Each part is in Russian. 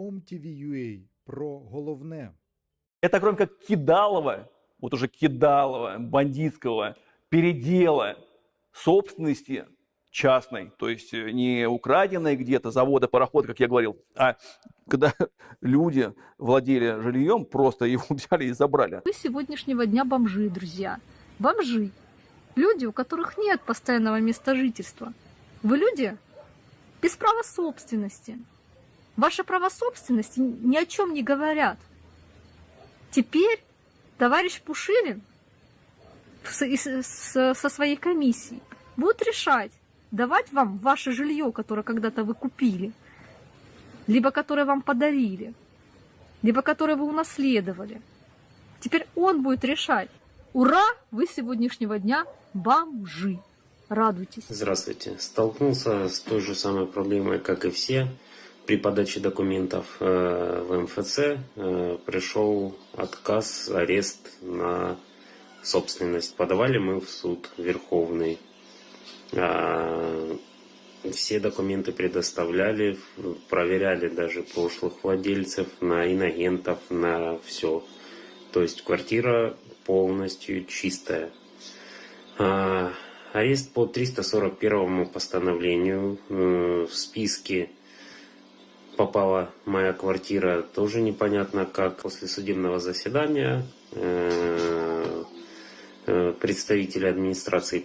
OMTV.ua про головне. Это кроме как Кидалова, вот уже Кидалова, бандитского, передела собственности частной, то есть э, не украденной где-то завода, пароход, как я говорил, а когда люди владели жильем, просто его взяли и забрали. Вы сегодняшнего дня бомжи, друзья. Бомжи. Люди, у которых нет постоянного места жительства. Вы люди без права собственности. Ваши права собственности ни о чем не говорят. Теперь товарищ Пушилин со своей комиссией будет решать, давать вам ваше жилье, которое когда-то вы купили, либо которое вам подарили, либо которое вы унаследовали. Теперь он будет решать. Ура! Вы с сегодняшнего дня бомжи. Радуйтесь. Здравствуйте. Столкнулся с той же самой проблемой, как и все. При подаче документов э, в МФЦ э, пришел отказ, арест на собственность. Подавали мы в суд Верховный. А, Все документы предоставляли, проверяли даже прошлых владельцев, на инагентов, на все. То есть квартира полностью чистая. А, Арест по 341 постановлению. Э, В списке попала моя квартира тоже непонятно как. После судебного заседания э, э, представители администрации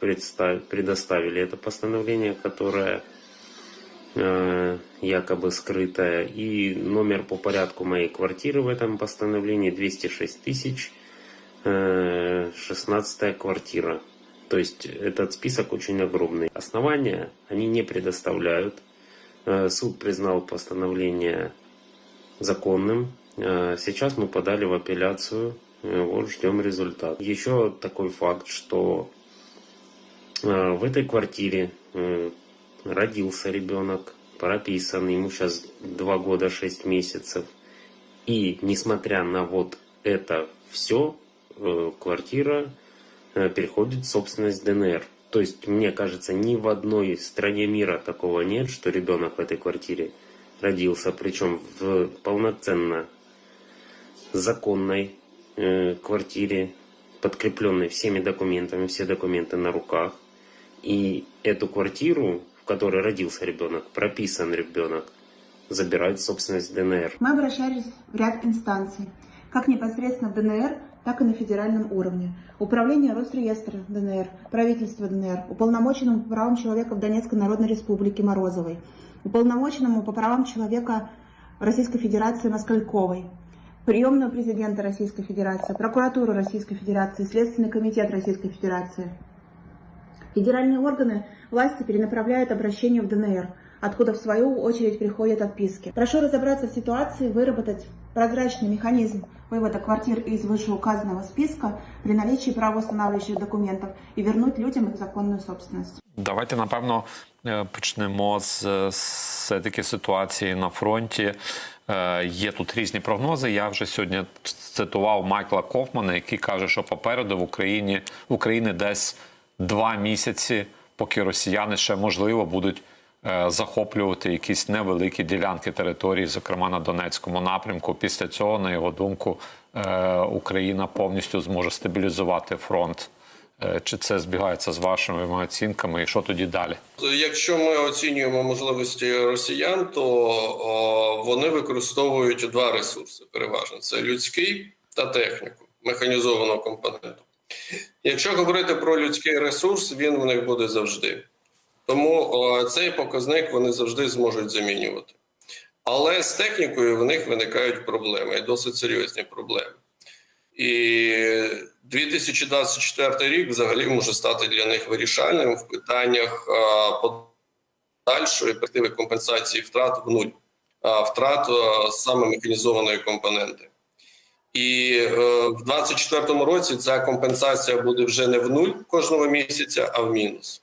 предста- предоставили это постановление, которое э, якобы скрытое. И номер по порядку моей квартиры в этом постановлении 206 тысяч, э, 16 квартира. То есть этот список очень огромный. Основания они не предоставляют. Э, Суд признал постановление законным. Э, Сейчас мы подали в апелляцию. Э, Вот ждем результат. Еще такой факт, что в этой квартире родился ребенок, прописан, ему сейчас 2 года 6 месяцев. И несмотря на вот это все, квартира переходит в собственность ДНР. То есть, мне кажется, ни в одной стране мира такого нет, что ребенок в этой квартире родился, причем в полноценно законной э, квартире, подкрепленной всеми документами, все документы на руках. И эту квартиру, в которой родился ребенок, прописан ребенок, забирают в собственность ДНР. Мы обращались в ряд инстанций, как непосредственно в ДНР, так и на федеральном уровне. Управление Росреестра ДНР, правительство ДНР, уполномоченному по правам человека в Донецкой Народной Республике Морозовой, уполномоченному по правам человека Российской Федерации Москальковой, приемную президента Российской Федерации, прокуратуру Российской Федерации, Следственный комитет Российской Федерации. Федеральные органы власти перенаправляют обращение в ДНР, откуда в свою очередь приходят отписки. Прошу разобраться в ситуации, выработать прозрачный механизм вывода квартир из вышеуказанного списка при наличии правоустанавливающих документов и вернуть людям их законную собственность. Давайте напевно е, почнемо з все-таки ситуації на фронті. Е, Є тут різні прогнози. Я вже сьогодні цитував Майкла Кофмана, який каже, що попереду в Україні в Україні десь два місяці, поки росіяни ще можливо будуть захоплювати якісь невеликі ділянки території, зокрема на Донецькому напрямку. Після цього, на його думку, е, Україна повністю зможе стабілізувати фронт. Е, Чи це збігається з вашими оцінками, і що тоді далі? Якщо ми оцінюємо можливості росіян, то о, вони використовують два ресурси переважно: це людський та техніку, механізованого компоненту. Якщо говорити про людський ресурс, він в них буде завжди. Тому цей показник вони завжди зможуть замінювати. Але з технікою в них виникають проблеми, і досить серйозні проблеми. І 2024 рік взагалі може стати для них вирішальним в питаннях подальшої перспективи компенсації втрат в нуль, втрат саме механізованої компоненти. І е, в 2024 році ця компенсація буде вже не в нуль кожного місяця, а в мінус.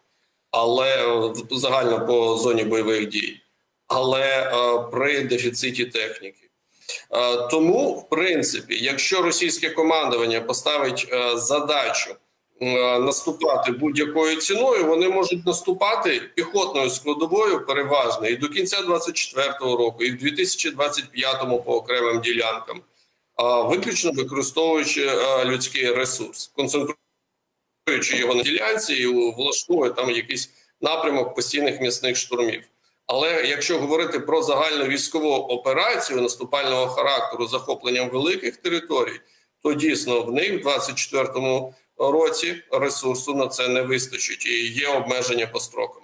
але е, загально по зоні бойових дій, але е, при дефіциті техніки. Е, Тому, в принципі, якщо російське командування поставить задачу наступати будь-якою ціною, вони можуть наступати піхотною складовою переважно і до кінця 2024 року, і в 2025 по окремим ділянкам, виключно використовуючи людський ресурс, концентруючи його на ділянці і влаштовує там якийсь напрямок постійних м'ясних штурмів. Але якщо говорити про загальну військову операцію наступального характеру захопленням великих територій, то дійсно в них в 2024 році ресурсу на це не вистачить і є обмеження по строкам.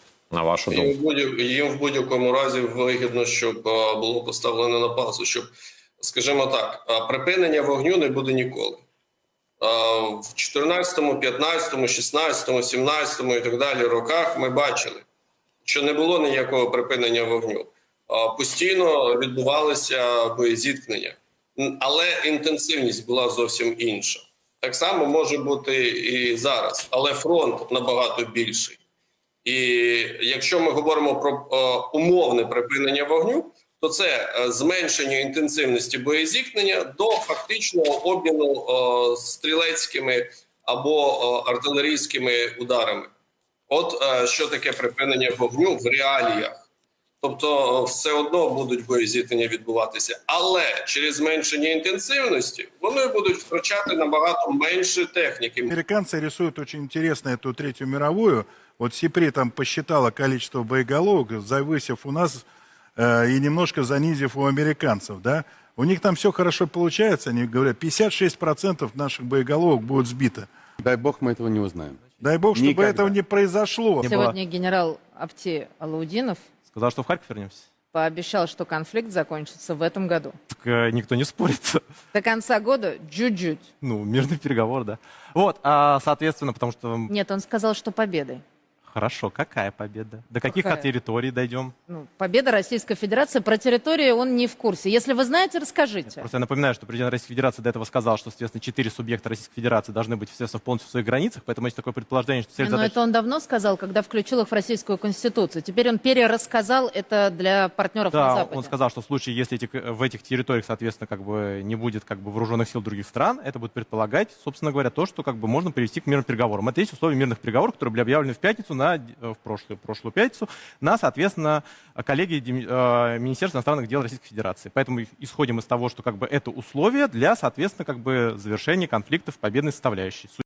На вашу думку. Їм в, будь- їм в будь-якому разі вигідно, щоб було поставлено на паузу, щоб, скажімо так, припинення вогню не буде ніколи. В 14, 15, 16, 17 і так далі роках ми бачили, що не було ніякого припинення вогню. Постійно відбувалися боєзіткнення, але інтенсивність була зовсім інша. Так само може бути і зараз, але фронт набагато більший. І якщо ми говоримо про е, умовне припинення вогню, то це е, зменшення інтенсивності боєзіткнення до фактичного обміну е, стрілецькими або артилерійськими ударами. От що таке припинення вогню в реаліях. Тобто, все одно будуть боєзіткнення відбуватися, але через зменшення інтенсивності вони будуть втрачати набагато менше техніки. Американцы рисуют очень интересно эту Третью мировую. Вот Сипри там посчитала количество боеголовок, завысив у нас э, и немножко занизив у американцев, да. У них там все хорошо получается, они говорят, 56% наших боеголовок будут сбито. Дай бог мы этого не узнаем. Дай бог, чтобы Никогда. этого не произошло. Сегодня генерал Апти Алаудинов Сказал, что в Харьков вернемся. пообещал, что конфликт закончится в этом году. Так, э, никто не спорит. До конца года чуть-чуть. Ну, мирный переговор, да. Вот, а, соответственно, потому что... Нет, он сказал, что победой. Хорошо, какая победа? До каких Какая? территорий дойдем? Ну, победа Российской Федерации. Про территорию он не в курсе. Если вы знаете, расскажите. Просто я напоминаю, что президент Российской Федерации до этого сказал, что, соответственно, четыре субъекта Российской Федерации должны быть, естественно, полностью в своих границах, поэтому есть такое предположение, что цель Но задачи... это он давно сказал, когда включил их в Российскую Конституцию. Теперь он перерассказал это для партнеров на Да, Западе. он сказал, что в случае, если этих, э, в этих территориях, соответственно, как бы не будет как бы вооруженных сил других стран, это будет предполагать, собственно говоря, то, что как бы можно привести к мирным переговорам. Это есть условия мирных переговоров, которые были объявлены в пятницу, на, э, в прошлую, прошлую пятницу, на, соответственно, коллегии Дем- э, Министерства иностранных дел Российской Федерации. Поэтому исходим из того, что как бы это условия для, соответственно, как бы завершения конфликта в победной составляющей.